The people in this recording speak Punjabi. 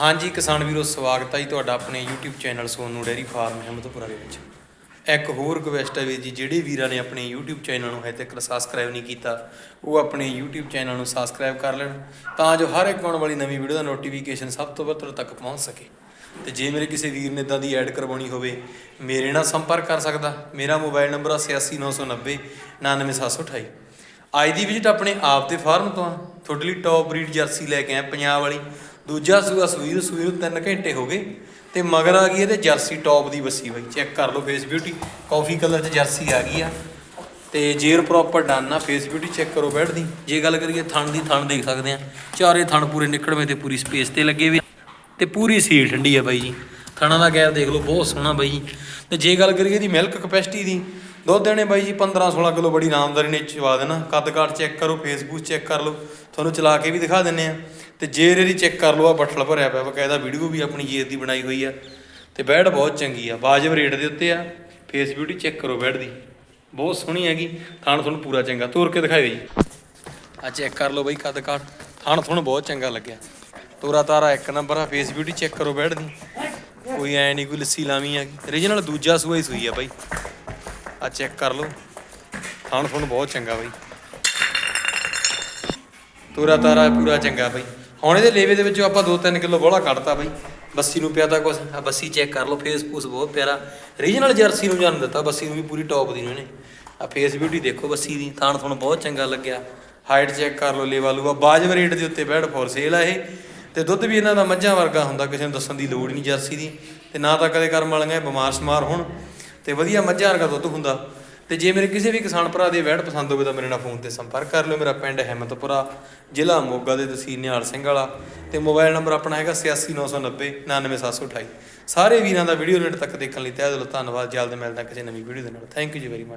ਹਾਂਜੀ, ਕਿਸਾਨ ਵੀਰੋ, ਸਵਾਗਤ ਹੈ ਜੀ ਤੁਹਾਡਾ ਆਪਣੇ YouTube channel Sonu dairy farm, Ahmadpura ਦੇ ਵਿੱਚ। ਇੱਕ ਹੋਰ ਰਿਕਵੈਸਟ ਹੈ ਵੀ ਜੀ, ਜਿਹੜੇ ਵੀਰਾਂ ਨੇ ਆਪਣੇ YouTube ਚੈਨਲ ਨੂੰ ਹਜੇ ਤੱਕ ਸਬਸਕ੍ਰਾਈਬ ਨਹੀਂ ਕੀਤਾ, ਉਹ ਆਪਣੇ YouTube ਚੈਨਲ ਨੂੰ ਸਬਸਕ੍ਰਾਈਬ ਕਰ ਲੈਣ, ਤਾਂ ਜੋ ਹਰ ਇੱਕ ਆਉਣ ਵਾਲੀ ਨਵੀਂ ਵੀਡੀਓ ਦਾ ਨੋਟੀਫਿਕੇਸ਼ਨ ਸਭ ਤੋਂ ਪਹਿਲਾਂ ਤੱਕ ਪਹੁੰਚ ਸਕੇ। ਤੇ ਜੇ ਮੇਰੇ ਕਿਸੇ ਵੀਰ ਨੇ ਇਦਾਂ ਦੀ ਐਡ ਕਰਵਾਉਣੀ ਹੋਵੇ, ਮੇਰੇ ਨਾਲ ਸੰਪਰਕ ਕਰ ਸਕਦਾ। ਮੇਰਾ ਮੋਬਾਈਲ ਨੰਬਰ ਆ 86990 99728 ਅੱਜ ਦੀ ਵਿਜ਼ਿਟ ਆਪਣੇ ਆਪ ਦੇ ਫਾਰਮ ਤੋਂ ਆ। ਤੁਹਾਡੇ ਲਈ ਟੌਪ ਬਰੀਡ ਜਰਸੀ ਲੈ ਕੇ ਆਏ ਪੰਜਾਬ ਵਾਲੀ। ਦੂਜਾ ਸੂਆ ਸੂਈ ਨੂੰ ਸੂਈ ਨੂੰ 3 ਘੰਟੇ ਹੋ ਗਏ ਤੇ ਮਗਰ ਆ ਗਈ ਇਹਦੇ ਜਰਸੀ ਟੌਪ ਦੀ ਬੱਸੀ ਬਾਈ। ਚੈੱਕ ਕਰ ਲਓ ਫੇਸ ਬਿਊਟੀ ਕਾਫੀ ਕਲਰ 'ਚ ਜਰਸੀ ਆ ਗਈ ਆ। ਤੇ ਜੇਰ ਪ੍ਰੋਪਰ ਡਨ ਆ ਫੇਸ ਬਿਊਟੀ ਚੈੱਕ ਕਰੋ ਬੈਠ ਦੀ। ਜੇ ਗੱਲ ਕਰੀਏ ਥਣ ਦੀ, ਥਣ ਦੇਖ ਸਕਦੇ ਆ। ਚਾਰੇ ਥਣ ਪੂਰੇ ਨਿਕੜਵੇਂ ਤੇ ਪੂਰੀ ਸਪੇਸ ਤੇ ਲੱਗੇ ਵੀ ਤੇ ਪੂਰੀ ਸੀਲ ਠੰਡੀ ਆ ਬਾਈ ਜੀ। ਥਣਾ ਦਾ ਗੈਪ ਦੇਖ ਲਓ, ਬਹੁਤ ਸੋਹਣਾ ਬਾਈ ਜੀ। ਤੇ ਜੇ ਗੱਲ ਕਰੀਏ ਦੀ ਮਿਲਕ ਕਪੈਸਿਟੀ ਦੀ ਦੁੱਧ ਦੇਣੇ ਬਾਈ ਜੀ 15 16 ਕਿਲੋ ਬੜੀ ਆਰਾਮਦਾਰੀ ਨੇ ਚਵਾ ਦੇਣਾ। ਕੱਦ ਕਾਠ ਚੈੱਕ ਕਰੋ, ਫੇਸਬੁੱਕ ਚੈੱਕ ਕਰ ਲਓ। ਤੁਹਾਨੂੰ ਚਲਾ ਕੇ ਵੀ ਦਿਖਾ ਦਿੰਨੇ ਆ। ਤੇ ਜੇਰ ਇਹਦੀ ਚੈੱਕ ਕਰ ਲਓ ਆ ਬੱਠਲ ਭਰਿਆ ਪਿਆ ਬਕਾਇਦਾ ਵੀਡੀਓ ਵੀ ਆਪਣੀ ਜੇਰ ਦੀ ਬਣਾਈ ਹੋਈ ਆ। ਤੇ ਬੈਡ ਬਹੁਤ ਚੰਗੀ ਆ। ਵਾਜਬ ਰੇਟ ਦੇ ਉੱਤੇ ਆ। ਫੇਸ ਬਿਊਟੀ ਚੈੱਕ ਕਰੋ ਬੈਡ ਦੀ। ਬਹੁਤ ਸੋਹਣੀ ਹੈਗੀ। ਥਾਣ ਤੁਹਾਨੂੰ ਪੂਰਾ ਚੰਗਾ। ਤੋਰ ਕੇ ਦਿਖਾਇਓ ਜੀ। ਆ ਚੈੱਕ ਕਰ ਲਓ ਬਾਈ ਕੱਦ ਕਾਠ। ਥਾਣ ਤੁਹਾਨੂੰ ਬਹੁਤ ਚੰਗਾ ਲੱਗਿਆ। ਤੋਰਾ ਤਾਰਾ ਇੱਕ ਨੰਬਰ ਆ। ਫੇਸ ਬਿਊਟੀ ਚੈੱਕ ਕਰੋ ਬੈਡ ਦੀ। ਕੋਈ ਐ ਨਹੀਂ ਕੋਈ ਲੱਸੀ ਲਾਵੀਂ ਆ ਰੀਜਨਲ ਦੂਜਾ ਸੂਆ ਹੀ ਸੂਈ ਆ ਬਾਈ। ਆ ਚੈੱਕ ਕਰ ਲਓ। ਥਾਣ ਤੁਹਾਨੂੰ ਬਹੁਤ ਚੰਗਾ ਬਾਈ। ਤੋਰਾ ਤਾਰਾ ਪੂਰਾ ਚੰਗਾ ਬਾਈ। ਹੁਣ ਇਹਦੇ ਲੇਵੇ ਦੇ ਵਿੱਚੋਂ ਆਪਾਂ 2-3 ਕਿਲੋ ਬੋਲਾ ਕੱਢਤਾ ਬਾਈ। ਬੱਸੀ ਨੂੰ ਪਿਆ ਤਾਂ ਕੁਛ। ਆ ਬੱਸੀ ਚੈੱਕ ਕਰ ਲਓ ਫੇਸ ਫੂਸ ਬਹੁਤ ਪਿਆਰਾ। ਰੀਜਨਲ ਜਰਸੀ ਨੂੰ ਜਨਮ ਦਿੱਤਾ, ਬੱਸੀ ਨੂੰ ਵੀ ਪੂਰੀ ਟੌਪ ਦੀ ਨੂੰ ਇਹਨੇ। ਆ ਫੇਸ ਬਿਊਟੀ ਦੇਖੋ ਬੱਸੀ ਦੀ। ਥਾਣ ਤੁਹਾਨੂੰ ਬਹੁਤ ਚੰਗਾ ਲੱਗਿਆ। ਹਾਈਟ ਚੈੱਕ ਕਰ ਲਓ, ਲੇਵਾ ਲੂਆ। ਬਾਜਬ ਰੇਟ ਦੇ ਉੱਤੇ ਬੈਡ ਫੋਰ ਸੇਲ ਆ ਇਹ। ਤੇ ਦੁੱਧ ਵੀ ਇਹਨਾਂ ਦਾ ਮੱਝਾਂ ਵਰਗਾ ਹੁੰਦਾ, ਕਿਸੇ ਨੂੰ ਦੱਸਣ ਦੀ ਲੋੜ ਨਹੀਂ ਜਰਸੀ ਦੀ। ਤੇ ਨਾ ਤਾਂ ਕਦੇ ਕਰਮ ਵਾਲੀਆਂ ਬਿਮਾਰ ਸ਼ਮਾਰ ਹੋਣ। ਤੇ ਵਧੀਆ ਮੱਝਾਂ ਵਰਗਾ ਦੁੱਧ ਹੁੰਦਾ। ਤੇ ਜੇ ਮੇਰੇ ਕਿਸੇ ਵੀ ਕਿਸਾਨ ਭਰਾ ਦੀ ਵੈੜ ਪਸੰਦ ਹੋਵੇ ਤਾਂ ਮੇਰੇ ਨਾਲ ਫੋਨ ਤੇ ਸੰਪਰਕ ਕਰ ਲਿਓ। ਮੇਰਾ ਪਿੰਡ ਹਿੰਮਤਪੁਰਾ ਜ਼ਿਲ੍ਹਾ ਮੋਗਾ ਦੇ ਤਹਿਸੀਲ ਨਿਹਾਲ ਸਿੰਘ ਵਾਲਾ। ਤੇ ਮੋਬਾਈਲ ਨੰਬਰ ਆਪਣਾ ਹੈਗਾ 86990 99728 ਸਾਰੇ ਵੀਰਾਂ ਦਾ ਵੀਡੀਓ ਨੇਟ ਤੱਕ ਦੇਖਣ ਲਈ ਤਹਿ ਦਿਲੋਂ ਧੰਨਵਾਦ। ਜਲਦ ਮਿਲਦਾ ਕਿਸੇ ਨਵੀਂ ਵੀਡੀਓ ਦੇ ਨਾਲ। Thank you ji very much